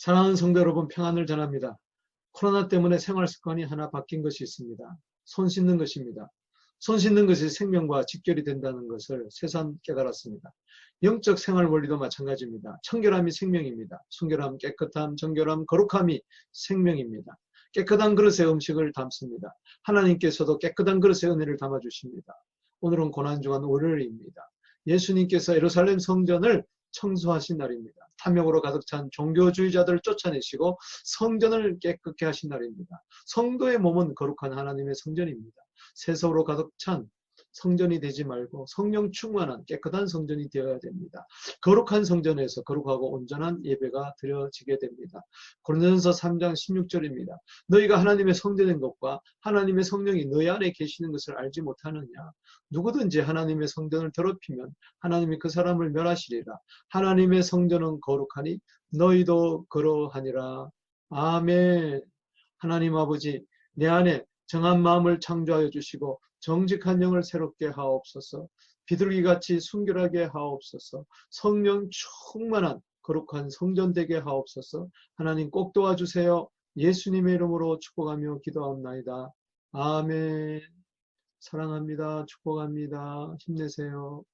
사랑하는 성도 여러분 평안을 전합니다. 코로나 때문에 생활 습관이 하나 바뀐 것이 있습니다. 손 씻는 것입니다. 손 씻는 것이 생명과 직결이 된다는 것을 새삼 깨달았습니다. 영적 생활 원리도 마찬가지입니다. 청결함이 생명입니다. 순결함, 깨끗함, 정결함, 거룩함이 생명입니다. 깨끗한 그릇에 음식을 담습니다. 하나님께서도 깨끗한 그릇에 은혜를 담아주십니다. 오늘은 고난 중한 월요일입니다. 예수님께서 예루살렘 성전을 청소하신 날입니다. 탐욕으로 가득 찬 종교주의자들을 쫓아내시고 성전을 깨끗게 하신 날입니다. 성도의 몸은 거룩한 하나님의 성전입니다. 세속으로 가득 찬 성전이 되지 말고 성령 충만한 깨끗한 성전이 되어야 됩니다. 거룩한 성전에서 거룩하고 온전한 예배가 드려지게 됩니다. 고린도전서 3장 16절입니다. 너희가 하나님의 성전인 것과 하나님의 성령이 너희 안에 계시는 것을 알지 못하느냐? 누구든지 하나님의 성전을 더럽히면 하나님이 그 사람을 멸하시리라. 하나님의 성전은 거룩하니 너희도 그러하니라. 아멘. 하나님 아버지 내 안에 정한 마음을 창조하여 주시고 정직한 영을 새롭게 하옵소서. 비둘기같이 순결하게 하옵소서. 성령 충만한 거룩한 성전 되게 하옵소서. 하나님 꼭 도와주세요. 예수님의 이름으로 축복하며 기도합나이다. 아멘. 사랑합니다. 축복합니다. 힘내세요.